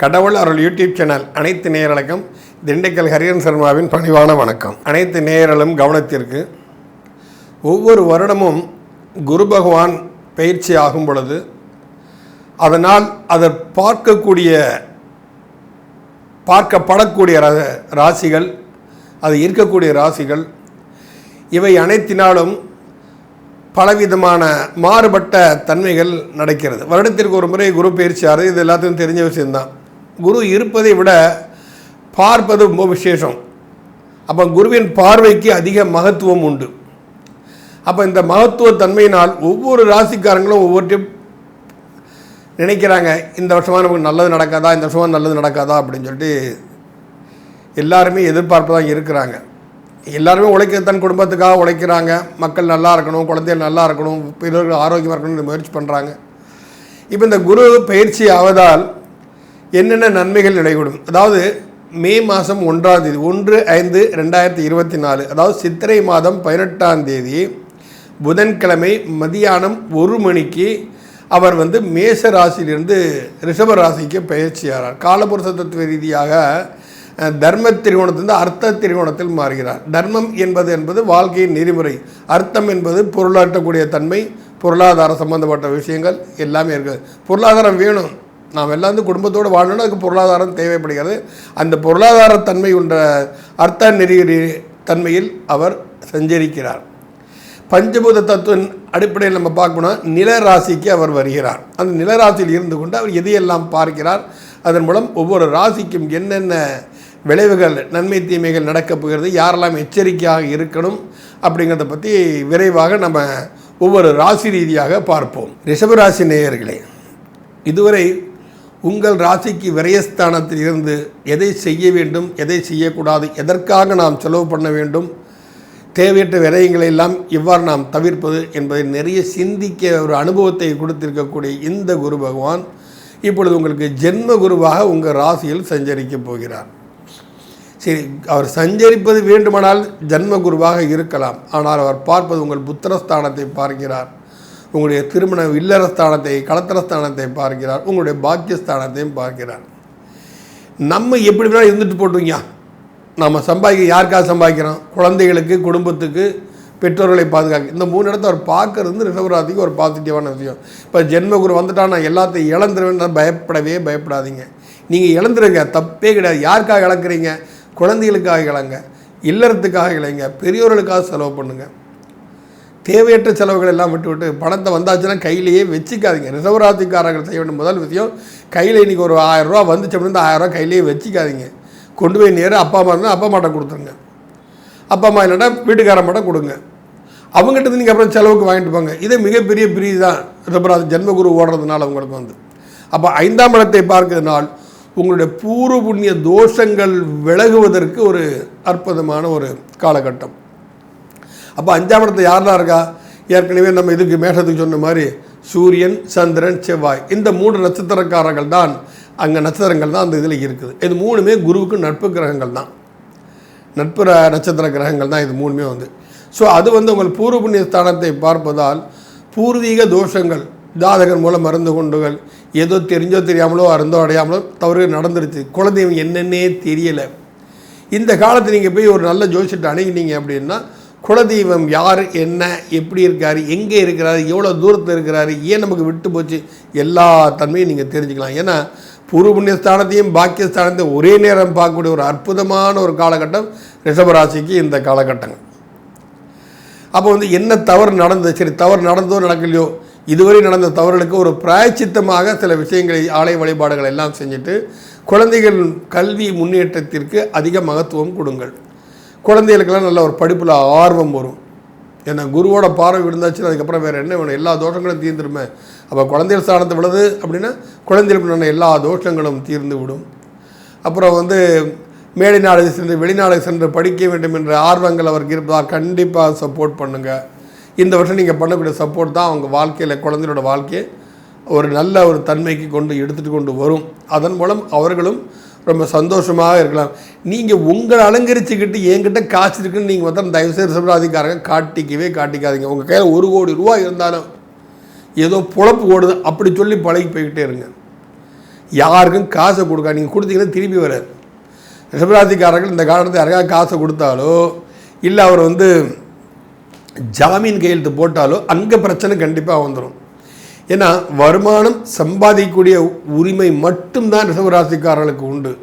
கடவுள் அருள் YouTube channel அனைத்து நேயர்களுக்கும் திண்டுக்கல் ஹரியன் சர்மாவின் பணிவான வணக்கம். அனைத்து நேயர்களும் கவனத்திற்கு ஒவ்வொரு வருடமும் குரு பகவான் பயிற்சி ஆகும் பொழுது அதனால் அதை பார்க்கக்கூடிய பார்க்கப்படக்கூடிய ராசிகள் அது இருக்கக்கூடிய ராசிகள் இவை அனைத்தினாலும் பலவிதமான மாறுபட்ட தன்மைகள் நடக்கிறது. வருடத்திற்கு ஒரு முறை குரு பயிற்சி ஆறு இது எல்லாத்துக்கும் தெரிஞ்ச விஷயம்தான். குரு இருப்பதை விட பார்ப்பது ரொம்ப விசேஷம். அப்போ குருவின் பார்வைக்கு அதிக மகத்துவம் உண்டு. அப்போ இந்த மகத்துவ தன்மையினால் ஒவ்வொரு ராசிக்காரங்களும் ஒவ்வொருத்தையும் நினைக்கிறாங்க இந்த வருஷமாக நமக்கு நல்லது நடக்காதா இந்த வருஷமாக நல்லது நடக்காதா அப்படின்னு சொல்லிட்டு எல்லாருமே எதிர்பார்ப்பு தான் இருக்கிறாங்க. எல்லாருமே உழைக்க தன் குடும்பத்துக்காக உழைக்கிறாங்க. மக்கள் நல்லா இருக்கணும் குழந்தைகள் நல்லா இருக்கணும் பிறர்கள் ஆரோக்கியமாக இருக்கணும்னு முயற்சி பண்ணுறாங்க இப்போ இந்த குரு பயிற்சி ஆவதால் என்னென்ன நன்மைகள் நடைபெறும் அதாவது மே மாதம் ஒன்றாம் தேதி ஒன்று ஐந்து ரெண்டாயிரத்தி இருபத்தி நாலு அதாவது சித்திரை மாதம் பதினெட்டாம் தேதி புதன்கிழமை மதியானம் ஒரு மணிக்கு அவர் வந்து மேச ராசியிலிருந்து ரிஷப ராசிக்கு பயிற்சியாகிறார். காலபுருஷ தத்துவ ரீதியாக தர்ம திரிகோணத்திலிருந்து அர்த்த திரிகோணத்தில் மாறுகிறார். தர்மம் என்பது என்பது வாழ்க்கையின் நெறிமுறை. அர்த்தம் என்பது பொருளாற்றக்கூடிய தன்மை பொருளாதார சம்பந்தப்பட்ட விஷயங்கள் எல்லாமே இருக்குது பொருளாதாரம் வேணும். நாம் எல்லாம் வந்து குடும்பத்தோடு வாழணும்னா அதுக்கு பொருளாதாரம் தேவைப்படுகிறது. அந்த பொருளாதார தன்மை அர்த்த நெறி தன்மையில் அவர் சஞ்சரிக்கிறார். பஞ்சபூத தத்துவின் அடிப்படையில் நம்ம பார்க்கணும் நில ராசிக்கு அவர் வருகிறார். அந்த நில ராசியில் இருந்து கொண்டு அவர் எதையெல்லாம் பார்க்கிறார்? அதன் மூலம் ஒவ்வொரு ராசிக்கும் என்னென்ன விளைவுகள் நன்மை தீமைகள் நடக்கப் போகிறது யாரெல்லாம் எச்சரிக்கையாக இருக்கணும் அப்படிங்கிறத பற்றி விரைவாக நம்ம ஒவ்வொரு ராசி ரீதியாக பார்ப்போம். ரிஷபராசி நேயர்களே இதுவரை உங்கள் ராசிக்கு விரயஸ்தானத்தில் இருந்து எதை செய்ய வேண்டும் எதை செய்யக்கூடாது எதற்காக நாம் செலவு பண்ண வேண்டும் தேவையற்ற விரயங்களை எல்லாம் எவ்வாறு நாம் தவிர்ப்பது என்பதை நிறைய சிந்திக்க ஒரு அனுபவத்தை கொடுத்திருக்கக்கூடிய இந்த குரு பகவான் இப்பொழுது உங்களுக்கு ஜென்ம குருவாக உங்கள் ராசியில் சஞ்சரிக்கப் போகிறார். சரி அவர் சஞ்சரிப்பது வேண்டுமானால் ஜன்ம குருவாக இருக்கலாம். ஆனால் அவர் பார்ப்பது உங்கள் புத்திரஸ்தானத்தை பார்க்கிறார். உங்களுடைய திருமண இல்லறஸ்தானத்தை களத்திரஸ்தானத்தை பார்க்கிறார். உங்களுடைய பாக்கியஸ்தானத்தையும் பார்க்கிறார். நம்ம எப்படி வேணாலும் இருந்துட்டு போட்டுங்க. நம்ம சம்பாதிக்க யாருக்காக சம்பாதிக்கிறோம்? குழந்தைகளுக்கு குடும்பத்துக்கு பெற்றோர்களை பாதுகாக்க. இந்த மூணு இடத்த அவர் பார்க்கறது வந்து ரிஷபராசிக்கு ஒரு பாசிட்டிவான விஷயம். இப்போ ஜென்மகுரு வந்துட்டால் நான் எல்லாத்தையும் இழந்துருவேன் பயப்படவே பயப்படாதீங்க. நீங்கள் இழந்துருங்க. தப்பே கிடையாது. யாருக்காக இழக்கிறீங்க? குழந்தைகளுக்காக இழங்க. இல்லறத்துக்காக இழங்க. பெரியோர்களுக்காக செலவு பண்ணுங்கள் தேவையற்ற செலவுகள் எல்லாம் விட்டு விட்டு பணத்தை வந்தாச்சுன்னா கையிலேயே வச்சுக்காதீங்க. ரிசர்வராசிக்காரர்கள் செய்ய வேண்டிய முதல் விஷயம் கையில் இன்றைக்கி ஒரு ஆயிரம் ரூபா வந்துச்சு அப்படின்னு ஆயிரம் கையிலேயே வச்சுக்காதீங்க. கொண்டு போய் நேராக அப்பா அம்மா இருந்தால் அப்பா அம்மாட்ட கொடுத்துருங்க. அப்பா அம்மா இல்லைன்னா வீட்டுக்காரன் மட்டும் கொடுங்க. அவங்ககிட்ட இருந்து நீங்கள் அப்புறம் செலவுக்கு வாங்கிட்டு போங்க. இது மிகப்பெரிய பிரிவு தான். ரிஷபராசி ஜென்மகுரு ஓடுறதுனால உங்களுக்கு வந்து. அப்போ ஐந்தாம் இடத்தை பார்க்கறதுனால் உங்களுடைய பூர்வ புண்ணிய தோஷங்கள் விலகுவதற்கு ஒரு அற்புதமான ஒரு காலகட்டம். அப்போ அஞ்சாம் இடத்துல யாரெல்லாம் இருக்கா? ஏற்கனவே நம்ம இதுக்கு மேஷத்துக்கு சொன்ன மாதிரி சூரியன் சந்திரன் செவ்வாய். இந்த மூன்று நட்சத்திரக்காரர்கள் தான் அங்கே நட்சத்திரங்கள் தான் அந்த இதில் இருக்குது. இது மூணுமே குருவுக்கு நட்பு கிரகங்கள் தான். நட்பு ர- நட்சத்திர கிரகங்கள் தான் இது மூணுமே வந்து. ஸோ அது வந்து உங்கள் பூர்வ புண்ணிய ஸ்தானத்தை பார்ப்பதால் பூர்வீக தோஷங்கள் ஜாதகர் மூலம் மருந்து கொண்டுகள் ஏதோ தெரிஞ்சோ தெரியாமலோ அருந்தோ அடையாமலோ தவறு நடந்துருச்சு. குழந்தைங்க என்னென்னே தெரியலை. இந்த காலத்தில் நீங்கள் போய் ஒரு நல்ல ஜோசிட்டு அணுகினீங்க அப்படின்னா குலதெய்வம் யார் என்ன எப்படி இருக்கார் எங்கே இருக்கிறாரு எவ்வளோ தூரத்தில் இருக்கிறாரு ஏன் நமக்கு விட்டு போச்சு எல்லா தன்மையும் நீங்கள் தெரிஞ்சுக்கலாம். ஏன்னா பூர்வ புண்ணியஸ்தானத்தையும் பாக்கியஸ்தானத்தையும் ஒரே நேரம் பார்க்கக்கூடிய ஒரு அற்புதமான ஒரு காலகட்டம் ரிஷபராசிக்கு இந்த காலகட்டங்கள். அப்போ வந்து என்ன தவறு நடந்தது? சரி தவறு நடந்தோ நடக்கலையோ இதுவரை நடந்த தவறுகளுக்கு ஒரு பிராயச்சித்தமாக சில விஷயங்களை ஆலய வழிபாடுகள் எல்லாம் செஞ்சுட்டு குழந்தைகள் கல்வி முன்னேற்றத்திற்கு அதிக மகத்துவம் கொடுங்கள். குழந்தைகளுக்கெல்லாம் நல்ல ஒரு படிப்பில் ஆர்வம் வரும். ஏன்னா குருவோட பார்வை விழுந்தாச்சுன்னா அதுக்கப்புறம் வேறு என்ன வேணும்? எல்லா தோஷங்களும் தீர்ந்துருமே. அப்போ குழந்தைகள் ஸ்தானத்தை விழுது அப்படின்னா குழந்தைகளுக்கு நல்ல எல்லா தோஷங்களும் தீர்ந்து விடும். அப்புறம் வந்து மேலை நாடு சென்று வெளிநாடு சென்று படிக்க வேண்டும் என்ற ஆர்வங்கள் அவருக்கு இருப்பதால் கண்டிப்பாக சப்போர்ட் பண்ணுங்கள் இந்த வருஷம் நீங்கள் பண்ணக்கூடிய சப்போர்ட் தான் அவங்க வாழ்க்கையில் குழந்தையோட வாழ்க்கையை ஒரு நல்ல ஒரு தன்மைக்கு கொண்டு எடுத்துகிட்டு கொண்டு வரும். அதன் மூலம் அவர்களும் ரொம்ப சந்தோஷமாக இருக்கலாம். நீங்கள் உங்களை அலங்கரிச்சுக்கிட்டு என்கிட்ட காசு இருக்குன்னு நீங்கள் வந்து தயவுசெய்து சிவராதிக்காரங்க காட்டிக்கவே காட்டிக்காதீங்க. உங்கள் கையில் ஒரு கோடி ரூபா இருந்தாலும் ஏதோ புழப்பு ஓடுது. அப்படி சொல்லி பழகி போய்கிட்டே இருங்க. யாருக்கும் காசை கொடுக்க நீங்கள் கொடுத்தீங்கன்னா திரும்பி வராது. ரிஷபராசிக்காரர்கள் இந்த காலத்தில் யாருக்காவது காசை கொடுத்தாலோ இல்லை அவர் வந்து ஜாமீன் கையெழுத்து போட்டாலோ அங்கே பிரச்சனை கண்டிப்பாக வந்துடும் ஏன்னா வருமானம் சம்பாதிக்கக்கூடிய உரிமை மட்டும்தான் ரிசவராசிக்காரர்களுக்கு உண்டு.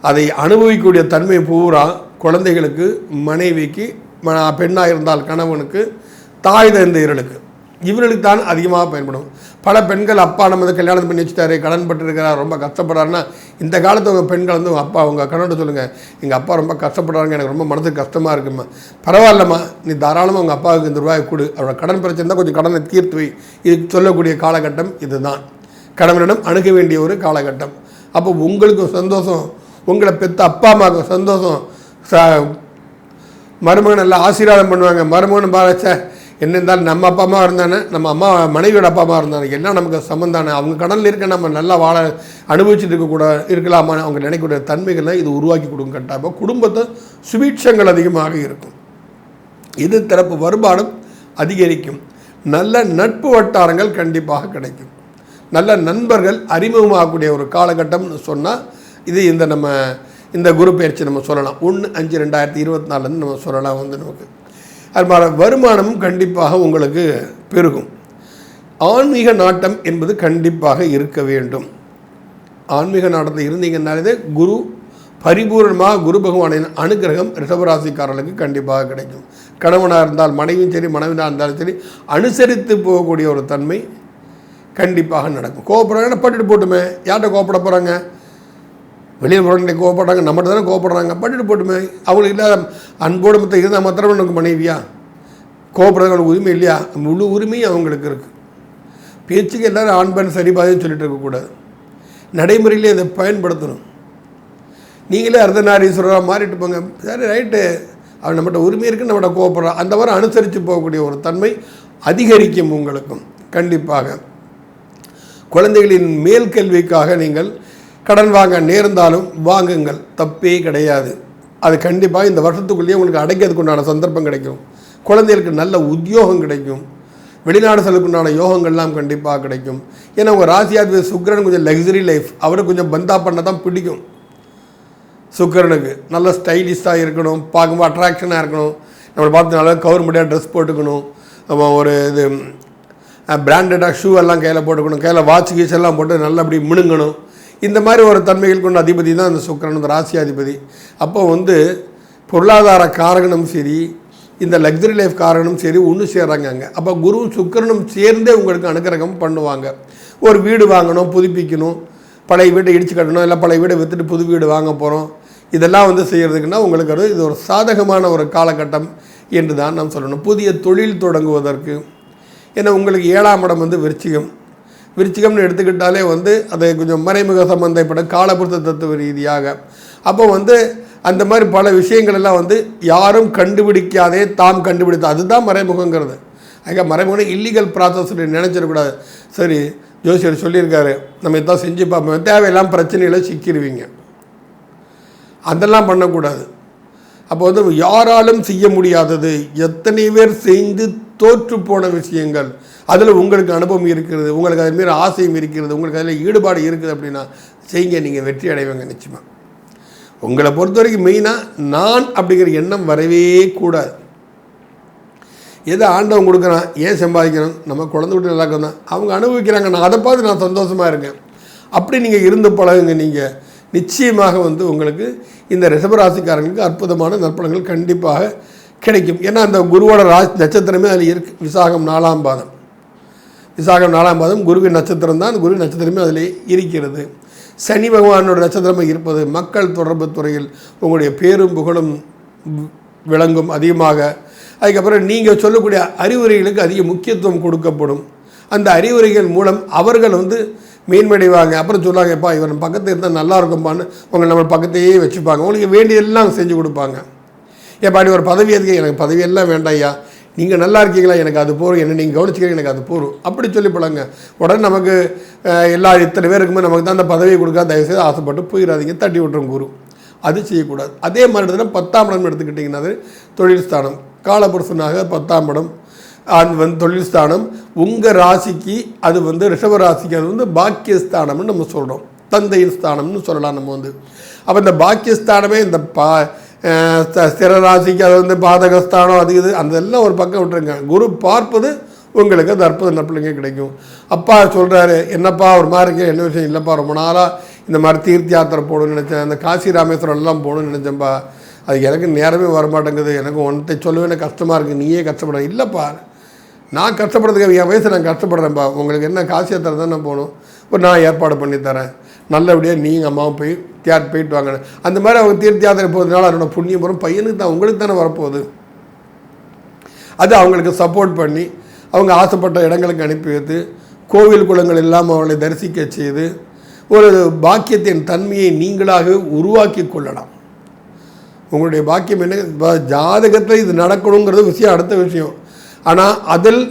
அதை அனுபவிக்கக்கூடிய தன்மை பூரா குழந்தைகளுக்கு மனைவிக்கு ம- பெண்ணாக இருந்தால் கணவனுக்கு தாய் தந்தையர்களுக்கு. இவர்களுக்கு தான் அதிகமாக பயன்படும். பல பெண்கள் அப்பா நம்ம வந்து கல்யாணம் பண்ணி வச்சுட்டாரு கடன் பட்டிருக்கிறார் ரொம்ப கஷ்டப்படுறாருன்னா இந்த காலத்து உங்கள் பெண்கள் வந்து உங்கள் அப்பா உங்கள் கணவன் சொல்லுங்கள் எங்கள் அப்பா ரொம்ப கஷ்டப்படுறாங்க எனக்கு ரொம்ப மனதுக்கு கஷ்டமாக இருக்குமா பரவாயில்லம்மா நீ தாராளமாக உங்கள் அப்பாவுக்கு இந்த ரூபாய் கொடு. அவரோட கடன் பிரச்சனை தான் கொஞ்சம் கடனை தீர்த்து வை. இது சொல்லக்கூடிய காலகட்டம் இதுதான். கடவுளிடம் அணுக வேண்டிய ஒரு காலகட்டம். அப்போ உங்களுக்கு சந்தோஷம் உங்களை பெற்ற அப்பா அம்மாவுக்கு சந்தோஷம். ச மருமகன் நல்லா ஆசீர்வாதம் பண்ணுவாங்க. மருமகன் பாரச்ச என்ன இருந்தாலும் நம்ம அப்பா அம்மா இருந்தானே நம்ம அம்மா மனைவியோட அப்பா அம்மா இருந்தானே எல்லாம் நமக்கு சம்மந்தானே அவங்க கடனில் இருக்க நம்ம நல்லா வாழ அனுபவிச்சுட்டு இருக்கக்கூட இருக்கலாமா? அவங்க நினைக்கக்கூடிய தன்மைகளை இது உருவாக்கி கொடுங்க கட்டாயமாக குடும்பத்தை சுபீட்சங்கள் அதிகமாக இருக்கும். இது தரப்பு வருமானம் அதிகரிக்கும். நல்ல நட்பு வட்டாரங்கள் கண்டிப்பாக கிடைக்கும். நல்ல நண்பர்கள் அறிமுகமாகக்கூடிய ஒரு காலகட்டம்னு சொன்னால் இது இந்த நம்ம இந்த குரு பயிற்சி நம்ம சொல்லலாம். ஒன்று அஞ்சு ரெண்டாயிரத்தி இருபத்தி நாலுன்னு நம்ம சொல்லலாம் வந்து நமக்கு. அது வருமானமும் கண்டிப்பாக உங்களுக்கு பெருகும். ஆன்மீக நாட்டம் என்பது கண்டிப்பாக இருக்க வேண்டும். ஆன்மீக நாட்டத்தில் இருந்தீங்கன்னாலே குரு பரிபூர்ணமாக குரு பகவானின் அனுகிரகம் ரிஷபராசிக்காரர்களுக்கு கண்டிப்பாக கிடைக்கும். கணவனாக இருந்தால் மனைவியும் சரி மனைவினாக இருந்தாலும் சரி அனுசரித்து போகக்கூடிய ஒரு தன்மை கண்டிப்பாக நடக்கும். கோவப்படுறாங்கன்னா பட்டுட்டு போட்டுமே. யார்கிட்ட கோபப்பட போகிறாங்க வெளியே போகிறவங்க கோவப்படுறாங்க நம்மகிட்ட தானே கோவப்படுறாங்க. பண்ணிட்டு போட்டுமே அவங்களுக்கு இல்லாத அன்போடு மற்ற இருந்தால் மாத்திரம் எனக்கு மனைவியா? கோவப்படுறவங்களுக்கு உரிமை இல்லையா? முழு உரிமையும் அவங்களுக்கு இருக்குது பேச்சுக்கு எல்லோரும் ஆண் பெண் சரி பாதைன்னு சொல்லிட்டு இருக்கக்கூடாது நடைமுறையிலே அதை பயன்படுத்தணும். நீங்களே அர்த்தநாரீஸ்வரராக மாறிட்டு போங்க. சரி ரைட்டு. அவன் நம்மகிட்ட உரிமை இருக்குன்னு நம்மகிட்ட கோவப்படுறான் அந்த வாரம் அனுசரித்து போகக்கூடிய ஒரு தன்மை அதிகரிக்கும் உங்களுக்கும். கண்டிப்பாக. குழந்தைகளின் மேல் கல்விக்காக நீங்கள் கடன் வாங்க நேர்ந்தாலும் வாங்குங்கள். தப்பே கிடையாது. அது கண்டிப்பாக இந்த வருஷத்துக்குள்ளேயே உங்களுக்கு அடைக்கிறதுக்கு உண்டான சந்தர்ப்பம் கிடைக்கும். குழந்தைகளுக்கு நல்ல உத்தியோகம் கிடைக்கும். வெளிநாடு செலுக்குண்டான யோகங்கள்லாம் கண்டிப்பாக கிடைக்கும். ஏன்னா உங்கள் ராசியாதிபதி சுக்கரன் கொஞ்சம் லக்ஸரி லைஃப் அவருக்கு கொஞ்சம் பந்தா பண்ண தான் பிடிக்கும். சுக்கரனுக்கு நல்ல ஸ்டைலிஷாக இருக்கணும். பார்க்கும்போது அட்ராக்ஷனாக இருக்கணும். நம்மளை பார்த்து நல்லா கவர்மெண்ட்டாக ட்ரெஸ் போட்டுக்கணும். நம்ம ஒரு இது பிராண்டடாக ஷூ எல்லாம் கையில் போட்டுக்கணும். கையில் வாட்ச் கீச் எல்லாம் போட்டு நல்லா அப்படி மினுங்கணும். இந்த மாதிரி ஒரு தன்மைகள் கொண்ட அதிபதி தான் அந்த சுக்கரன் அந்த ராசி அதிபதி அப்போ வந்து பொருளாதார காரகனும் சரி இந்த லக்ஸரி லைஃப் காரகனும் சரி ஒன்று சேர்றாங்க அங்கே. அப்போ குருவும் சுக்கரனும் சேர்ந்தே உங்களுக்கு அனுக்கிரகம் பண்ணுவாங்க. ஒரு வீடு வாங்கணும் புதுப்பிக்கணும் பழைய வீட்டை இடிச்சு கட்டணும் இல்லை பழைய வீடை விற்றுட்டு புது வீடு வாங்க போகிறோம் இதெல்லாம் வந்து செய்கிறதுக்குன்னா உங்களுக்கு ஒரு இது ஒரு சாதகமான ஒரு காலகட்டம் என்று தான் நாம் சொல்லணும். புதிய தொழில் தொடங்குவதற்கு ஏன்னா உங்களுக்கு ஏழாம் இடம் வந்து விருச்சிகம். விருச்சிகம்னு எடுத்துக்கிட்டாலே வந்து அது கொஞ்சம் மறைமுக சம்பந்தப்பட்ட காலபுருத்த தத்துவ ரீதியாக. அப்போ வந்து அந்த மாதிரி பல விஷயங்கள் எல்லாம் வந்து யாரும் கண்டுபிடிக்காதே தாம் கண்டுபிடித்த அதுதான் மறைமுகங்கிறது. அங்கே மறைமுகம் இல்லீகல் ப்ராசஸ் நினச்சிடக்கூடாது சரி ஜோசியர் சொல்லியிருக்காரு நம்ம இதான் செஞ்சு பார்ப்போம். தேவையில்லாம் பிரச்சனைகளை சிக்கிடுவீங்க அதெல்லாம் பண்ணக்கூடாது. அப்போ வந்து யாராலும் செய்ய முடியாதது எத்தனை பேர் செய்து தோற்று போன விஷயங்கள். அதில் உங்களுக்கு அனுபவம் இருக்கிறது உங்களுக்கு அது மாரி ஆசையும் இருக்கிறது உங்களுக்கு அதில் ஈடுபாடு இருக்குது அப்படின்னா செய்யுங்க நீங்கள் வெற்றி அடைவீங்க நிச்சயமாக உங்களை பொறுத்த வரைக்கும் மெயினாக நான் அப்படிங்கிற எண்ணம் வரவே கூடாது. எதை ஆண்டவன் கொடுக்குறான் ஏன் சம்பாதிக்கணும் நம்ம குழந்தை விட்டு நல்லா தான். அவங்க அனுபவிக்கிறாங்க நான் அதை பார்த்து நான் சந்தோஷமாக இருக்கேன். அப்படி நீங்கள் இருந்து பழகுங்க நீங்கள் நிச்சயமாக வந்து உங்களுக்கு இந்த ரிஷபராசிக்காரங்களுக்கு அற்புதமான நற்பலங்கள் கண்டிப்பாக கிடைக்கும். ஏன்னா அந்த குருவோட ராசி நட்சத்திரமே அதில் இருக்கு. விசாகம் நாலாம் பாதம். விசாகம் நாலாம் பாதம் குருவின் நட்சத்திரம் தான். குரு நட்சத்திரமே அதில் இருக்கிறது. சனி பகவானோட நட்சத்திரமாக இருப்பது. மக்கள் தொடர்பு துறையில் உங்களுடைய பேரும் புகழும் விளங்கும் அதிகமாக. அதுக்கப்புறம் நீங்கள் சொல்லக்கூடிய அறிவுரைகளுக்கு அதிக முக்கியத்துவம் கொடுக்கப்படும். அந்த அறிவுரைகள் மூலம் அவர்கள் வந்து மேன்மடைவாங்க அப்புறம் சொல்லுவாங்க எப்பா இவன் பக்கத்தில் இருந்தால் நல்லா இருக்கும்பான்னு உங்களை நம்ம பக்கத்தையே வச்சுப்பாங்க. உங்களுக்கு வேண்டியதெல்லாம் செஞ்சு கொடுப்பாங்க. ஏப்பா நீ ஒரு பதவி எதுக்கு? எனக்கு பதவியெல்லாம் வேண்டாம் ஐயா. நீங்கள் நல்லா இருக்கீங்களா? எனக்கு அது போகும் என்ன நீங்கள் கவனிச்சிக்கிறீங்க? எனக்கு அது போகும் அப்படி சொல்லி பழங்க உடனே நமக்கு எல்லா இத்தனை பேருக்குமே நமக்கு தான் அந்த பதவியை கொடுக்க தயவுசெய்து ஆசைப்பட்டு போயிடாதீங்க. தட்டி விட்டுரும் குரு அது செய்யக்கூடாது. அதே மாதிரி இடத்துல பத்தாம் இடம் எடுத்துக்கிட்டிங்கன்னா அது தொழில் ஸ்தானம். காலபுருஷனாக பத்தாம் இடம். அது வந்து தொழில் ஸ்தானம். உங்கள் ராசிக்கு அது வந்து ரிஷப ராசிக்கு அது வந்து பாக்கியஸ்தானம்னு நம்ம சொல்கிறோம் தந்தையின் ஸ்தானம்னு சொல்லலாம் நம்ம வந்து. அப்போ இந்த பாக்கியஸ்தானமே இந்த பா ஸ்திர ராசிக்கு அது வந்து பாதகஸ்தானம் அது இது அந்த எல்லாம் ஒரு பக்கம் விட்டுருங்க குரு பார்ப்பது உங்களுக்கு அந்த அற்புத நற்பிள்ளைங்க கிடைக்கும் அப்பா சொல்கிறாரு என்னப்பா ஒரு மாதிரி இருக்கேன் என்ன விஷயம் இல்லைப்பா ரொம்ப நாளாக இந்த மாதிரி தீர்த்த யாத்திரை போகணும்னு நினச்சேன் அந்த காசி ராமேஸ்வரம் எல்லாம் போகணும்னு நினச்சேன்ப்பா அது எனக்கு நேரமே வரமாட்டேங்குது எனக்கு ஒன்றை சொல்லவே எனக்கு கஷ்டமாக இருக்குது நீயே கஷ்டப்பட இல்லைப்பா நான் கஷ்டப்படுறதுக்கு என் வயசு நான் கஷ்டப்படுறேன்ப்பா உங்களுக்கு என்ன காசி யாத்திரை தான் நான் போகணும் இப்போ நான் ஏற்பாடு பண்ணித்தரேன் நல்லபடியாக நீங்கள் அம்மாவும் போய் தியாட் போயிட்டு வாங்க. அந்த மாதிரி அவங்க தீர்த்த யாத்திரை போகிறதுனால அதனோட புண்ணியம் வரும். பையனுக்கு தான் உங்களுக்கு தானே வரப்போகுது. அது அவங்களுக்கு சப்போர்ட் பண்ணி அவங்க ஆசைப்பட்ட இடங்களுக்கு அனுப்பி வைத்து கோவில் குளங்கள் இல்லாமல் அவளை தரிசிக்க செய்து ஒரு பாக்கியத்தின் தன்மையை நீங்களாக உருவாக்கி கொள்ளலாம். உங்களுடைய பாக்கியம் என்ன? ஜாதகத்தில் இது நடக்கணுங்கிறது விஷயம் அடுத்த விஷயம். ஆனால் அதில்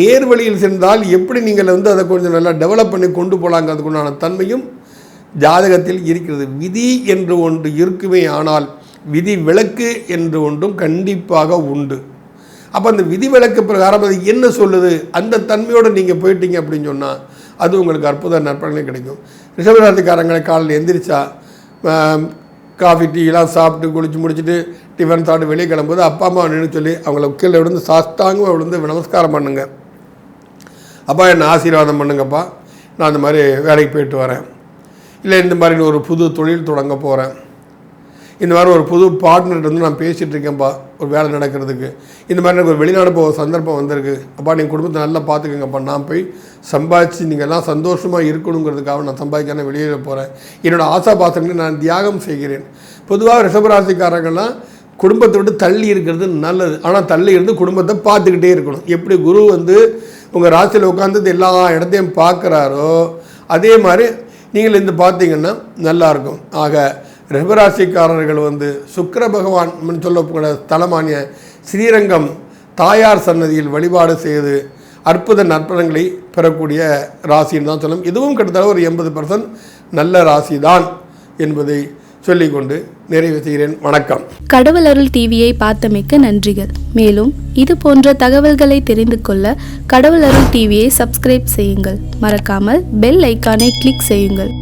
நேர்வழியில் சென்றால் எப்படி நீங்கள் வந்து அதை கொஞ்சம் நல்லா டெவலப் பண்ணி கொண்டு போகலாங்கிறதுக்குண்டான தன்மையும் ஜாதகத்தில் இருக்கிறது விதி என்று ஒன்று இருக்குமே ஆனால் விதி விளக்கு என்று ஒன்றும் கண்டிப்பாக உண்டு. அப்போ அந்த விதி விளக்கு பிரகாரம் அது என்ன சொல்லுது? அந்த தன்மையோடு நீங்கள் போயிட்டீங்க அப்படின்னு சொன்னால் அது உங்களுக்கு அற்புத நற்பலனே கிடைக்கும். ரிஷபராசிக்காரங்களை காலையில் எந்திரிச்சா காஃபி டீலாம் சாப்பிட்டு குளிச்சு முடிச்சுட்டு டிஃபன் சாப்பிட்டு வெளியே கிளம்பும்போது அப்பா அம்மா நின்று சொல்லி அவங்கள கீழே விழுந்து சாஸ்தாங்க விழுந்து நமஸ்காரம் பண்ணுங்கள் அப்பா என்னை ஆசீர்வாதம் பண்ணுங்கப்பா. நான் அந்த மாதிரி வேலைக்கு போயிட்டு வரேன். இல்லை இந்த மாதிரி ஒரு புது தொழில் தொடங்க போகிறேன் இந்த மாதிரி ஒரு புது பார்ட்னர் வந்து நான் பேசிகிட்டு இருக்கேன்ப்பா ஒரு வேலை நடக்கிறதுக்கு. இந்த மாதிரி எனக்கு ஒரு வெளிநாடு போக சந்தர்ப்பம் வந்திருக்கு. அப்பா நீங்கள் குடும்பத்தை நல்லா பார்த்துக்கங்கப்பா நான் போய் சம்பாதிச்சு நீங்கள் எல்லாம் சந்தோஷமாக இருக்கணுங்கிறதுக்காக நான் சம்பாதிக்கான வெளியில் போகிறேன் என்னோட ஆசா பாசங்களை நான் தியாகம் செய்கிறேன். பொதுவாக ரிஷபராசிக்காரங்கள்லாம் குடும்பத்தை விட்டு தள்ளி இருக்கிறது நல்லது. ஆனால் தள்ளி இருந்து குடும்பத்தை பார்த்துக்கிட்டே இருக்கணும். எப்படி குரு வந்து உங்கள் ராசியில் உட்காந்து எல்லா இடத்தையும் பார்க்குறாரோ அதே மாதிரி நீங்கள் இந்த பார்த்தீங்கன்னா நல்லாயிருக்கும். ஆக ரிபராசிக்காரர்கள் வந்து சுக்கர பகவான் சொல்லக்கூடிய தலமானிய ஸ்ரீரங்கம் தாயார் சன்னதியில் வழிபாடு செய்து அற்புத நற்பலன்களை பெறக்கூடிய ராசின்னு தான் சொல்லணும். இதுவும் கிட்டத்தட்ட ஒரு எண்பது பர்சன்ட் நல்ல ராசி தான் என்பதை சொல்லிக்கொண்டு நிறைவு செய்கிறேன் வணக்கம். கடவுள் அருள் டிவியை பார்த்தமைக்க நன்றிகள். மேலும் இது போன்ற தகவல்களை தெரிந்து கொள்ள கடவுள் அருள் டிவியை சப்ஸ்கிரைப் செய்யுங்கள். மறக்காமல் பெல் ஐக்கானை கிளிக் செய்யுங்கள்.